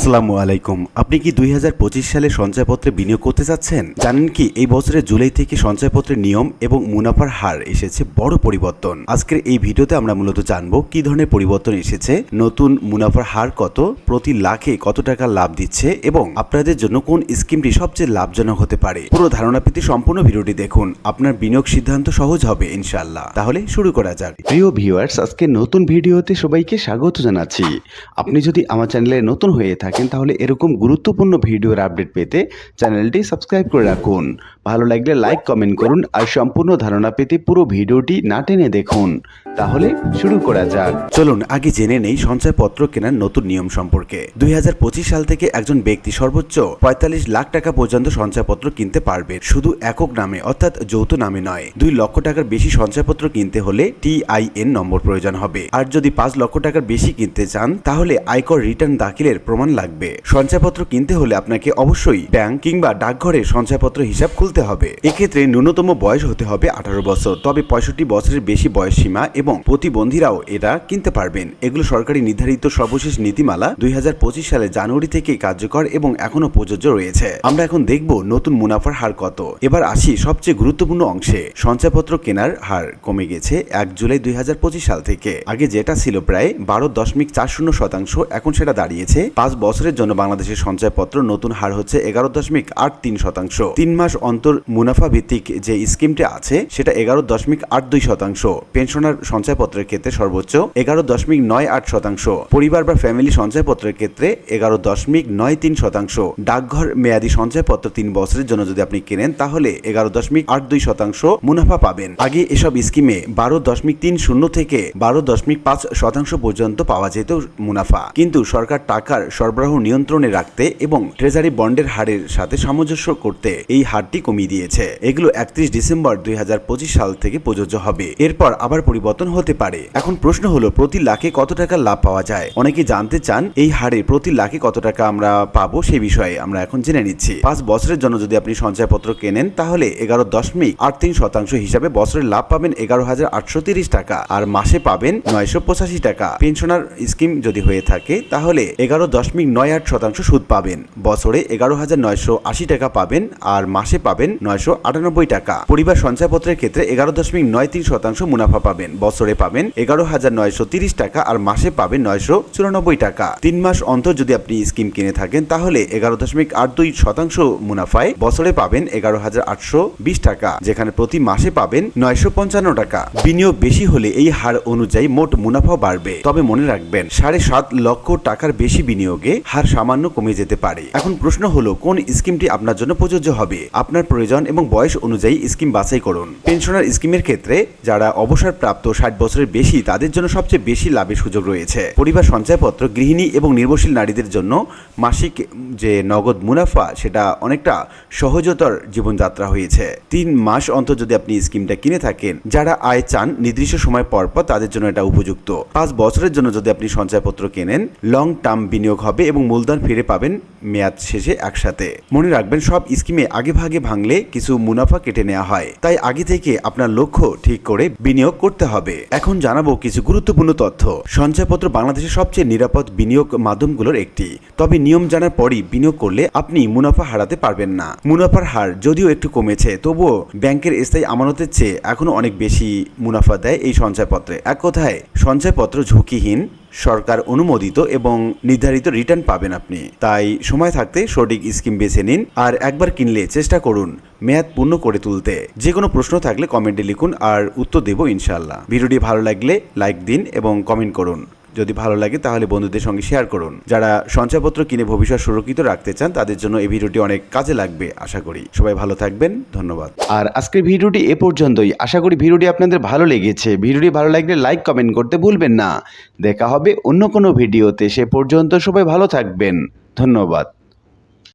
আসসালামু আলাইকুম। আপনি কি দুই হাজার পঁচিশ সালে সঞ্চয়পত্রে বিনিয়োগ করতে চাচ্ছেন? জানেন কি, এই বছরের জুলাই থেকে সঞ্চয়পত্রের নিয়ম এবং মুনাফার হার এসেছে বড় পরিবর্তন। আজকের এই ভিডিওতে আমরা মূলত জানব কি ধরনের পরিবর্তন এসেছে, নতুন মুনাফার হার কত, প্রতি লাখে কত টাকা লাভ দিচ্ছে এবং আপনাদের জন্য কোন স্কিমটি সবচেয়ে লাভজনক হতে পারে। পুরো ধারণা পেতে সম্পূর্ণ ভিডিওটি দেখুন। আপনার বিনিয়োগ সিদ্ধান্ত সহজ হবে ইনশাল্লাহ তাহলে শুরু করা যাক। প্রিয় ভিউয়ার্স আজকে নতুন ভিডিওতে সবাইকে স্বাগত জানাচ্ছি। আপনি যদি আমার চ্যানেলে নতুন হয়ে থাকেন তাহলে এরকম গুরুত্বপূর্ণ ভিডিওর আপডেট পেতে চ্যানেলটি সাবস্ক্রাইব করে রাখুন। ভালো লাগলে লাইক, কমেন্ট করুন আর সম্পূর্ণ ধারণা পেতে পুরো ভিডিওটি না টেনে দেখুন। তাহলে শুরু করা যাক। চলুন, আগে জেনে নেই সঞ্চয়পত্র কেনার নতুন নিয়ম সম্পর্কে। দু হাজার পঁচিশ সাল থেকে একজন ব্যক্তি সর্বোচ্চ পঁয়তাল্লিশ লাখ টাকা পর্যন্ত সঞ্চয়পত্র কিনতে পারবে। শুধু একক নামে, অর্থাৎ যৌথ নামে নয়, দুই লক্ষ টাকার বেশি সঞ্চয়পত্র কিনতে হলে টিআইএন নম্বর প্রয়োজন হবে। আর যদি পাঁচ লক্ষ টাকার বেশি কিনতে চান, তাহলে আয়কর রিটার্ন দাখিলের প্রমাণ লাগবে। সঞ্চয়পত্র কিনতে হলে আপনাকে অবশ্যই ব্যাংক কিংবা ডাকঘরে সঞ্চয়পত্র হিসাব খুলতে হবে। এক্ষেত্রে ন্যূনতম বয়স হতে হবে আঠারো বছর, তবে পঁয়ষট্টি বছরের বেশি বয়স সীমা এবং প্রতিবন্ধীরাও এটা কিনতে পারবেন। এগুলো সরকারি নির্ধারিত সর্বশেষ নীতিমালা দুই সালে জানুয়ারি থেকে কার্যকর এবং এখনও প্রযোজ্য রয়েছে। আমরা এখন দেখব নতুন মুনাফার হার কত। এবার আসি সবচেয়ে গুরুত্বপূর্ণ অংশে। সঞ্চয়পত্র কেনার হার কমে গেছে এক জুলাই দুই হাজার পঁচিশ সাল থেকে। আগে যেটা ছিল প্রায় বারো দশমিক চার শূন্য শতাংশ, এখন সেটা দাঁড়িয়েছে পাঁচ বছরের জন্য বাংলাদেশের সঞ্চয়পত্র নতুন হার হচ্ছে এগারো দশমিক আট তিন শতাংশ। তিন মাস অন্তর মুনাফা ভিত্তিক যে স্কিমটি আছে, সেটা এগারো দশমিক আট দুই শতাংশ। পেনশনার সঞ্চয়পত্রের ক্ষেত্রে সর্বোচ্চ এগারো দশমিক নয় আট শতাংশ। পরিবার বা ফ্যামিলি সঞ্চয়পত্রের ক্ষেত্রে এগারো দশমিক নয় তিন শতাংশ। ডাকঘর মেয়াদি সঞ্চয়পত্র তিন বছরের জন্য যদি আপনি কেনেন, তাহলে এগারো দশমিক আট দুই শতাংশ মুনাফা পাবেন। আগে এসব স্কিমে বারো দশমিক তিন শূন্য থেকে বারো দশমিক পাঁচ শতাংশ পর্যন্ত পাওয়া যেত মুনাফা। কিন্তু সরকার টাকার সরবরাহ নিয়ন্ত্রণে রাখতে এবং ট্রেজারি বন্ডের হারের সাথে সামঞ্জস্য করতে এই হারটি কমিয়ে দিয়েছে। এগুলো একত্রিশ ডিসেম্বর দুই হাজার পঁচিশ সাল থেকে প্রযোজ্য হবে। এরপর আবার পরিবর্তন হতে পারে। এখন প্রশ্ন হলো, প্রতি লাখে কত টাকা লাভ পাওয়া যায়? অনেকে জানতে চান, এই হারে প্রতি লাখে কত টাকা আমরা পাবো সে বিষয়ে আমরা এখন জেনে নিচ্ছি। পাঁচ বছরের জন্য যদি আপনি সঞ্চয়পত্র কেনেন, তাহলে এগারো দশমিক আট তিন শতাংশ হিসাবে বছরের লাভ পাবেন এগারো হাজার আটশো তিরিশ টাকা। আর মাসে পাবেন নয়শো পঁচাশি টাকা। পেনশনার স্কিম যদি হয়ে থাকে, তাহলে এগারো দশমিক নয় আট শতাংশ সুদ পাবেন। বছরে এগারো হাজার নয়শো আশি টাকা পাবেন আর মাসে পাবেন নয়শো আটানব্বই টাকা। পরিবার সঞ্চয়পত্রের ক্ষেত্রে এগারো দশমিক নয় তিন শতাংশ মুনাফা পাবেন। বছরে পাবেন এগারো হাজার নয়শো তিরিশ টাকা আর মাসে পাবেন নয়শো চুরানব্বই টাকা। তিন মাস অন্তর যদি আপনি স্কিম কিনে থাকেন, তাহলে এগারো দশমিক আট দুই শতাংশ মুনাফায় বছরে পাবেন এগারো হাজার আটশো বিশ টাকা, যেখানে প্রতি মাসে পাবেন নয়শো পঞ্চান্ন টাকা। বিনিয়োগ বেশি হলে এই হার অনুযায়ী মোট মুনাফা বাড়বে। তবে মনে রাখবেন, সাড়ে সাত লক্ষ টাকার বেশি বিনিয়োগে হার সামান্য কমে যেতে পারে। এখন প্রশ্ন হলো, কোন স্কিমটি আপনার জন্য প্রযোজ্য হবে? আপনার প্রয়োজন এবং বয়স অনুযায়ী স্কিম বাছাই করুন। পেনশনার স্কিমের ক্ষেত্রে যারা অবসরপ্রাপ্ত ষাট বছরের বেশি, তাদের জন্য সবচেয়ে বেশি লাভের সুযোগ রয়েছে। পরিবার সঞ্চয়পত্র, গৃহিণী এবং নির্ভরশীল নারীদের জন্য মাসিক যে নগদ মুনাফা, সেটা অনেকটা সহজতর জীবনযাত্রা হয়েছে। তিন মাস অন্তর যদি আপনি স্কিমটা কিনে থাকেন, যারা আয় চান নির্দিষ্ট সময় পর পর তাদের জন্য এটা উপযুক্ত। পাঁচ বছরের জন্য যদি আপনি সঞ্চয়পত্র কেনেন লং টার্ম বিনিয়োগ হবে এবং মূলধন ফিরে পাবেন মেয়াদ শেষে একসাথে। মনে রাখবেন, সব স্কিমে আগে ভাগে ভাঙলে কিছু মুনাফা কেটে নেওয়া হয়। তাই আগে থেকে আপনার লক্ষ্য ঠিক করে বিনিয়োগ করতে হবে। এখন জানাব কিছু গুরুত্বপূর্ণ তথ্য। সঞ্চয়পত্র বাংলাদেশের সবচেয়ে নিরাপদ বিনিয়োগ মাধ্যমগুলোর একটি। তবে নিয়ম জানার পরই বিনিয়োগ করলে আপনি মুনাফা হারাতে পারবেন না। মুনাফার হার যদিও একটু কমেছে, তবুও ব্যাংকের স্থায়ী আমানতের চেয়ে এখনও অনেক বেশি মুনাফা দেয় এই সঞ্চয়পত্রে। এক কথায়, সঞ্চয়পত্র ঝুঁকিহীন সরকার অনুমোদিত এবং নির্ধারিত রিটার্ন পাবেন আপনি। তাই সময় থাকতে সঠিক স্কিম বেছে নিন আর একবার কিনলে চেষ্টা করুন মেয়াদ পূর্ণ করে তুলতে। যে কোনো প্রশ্ন থাকলে কমেন্টে লিখুন আর উত্তর দেব ইনশাল্লাহ ভিডিওটি ভালো লাগলে লাইক দিন এবং কমেন্ট করুন। যদি ভালো লাগে তাহলে বন্ধুদের সঙ্গে শেয়ার করুন। যারা সঞ্চয়পত্র কিনে ভবিষ্যৎ সুরক্ষিত রাখতে চান, তাদের জন্য এই ভিডিওটি অনেক কাজে লাগবে, আশা করি। সবাই ভালো থাকবেন, ধন্যবাদ। আর আজকের ভিডিওটি এ পর্যন্তই। আশা করি ভিডিওটি আপনাদের ভালো লেগেছে। ভিডিওটি ভালো লাগলে লাইক কমেন্ট করতে ভুলবেন না। দেখা হবে অন্য কোনো ভিডিওতে। সে পর্যন্ত সবাই ভালো থাকবেন। ধন্যবাদ।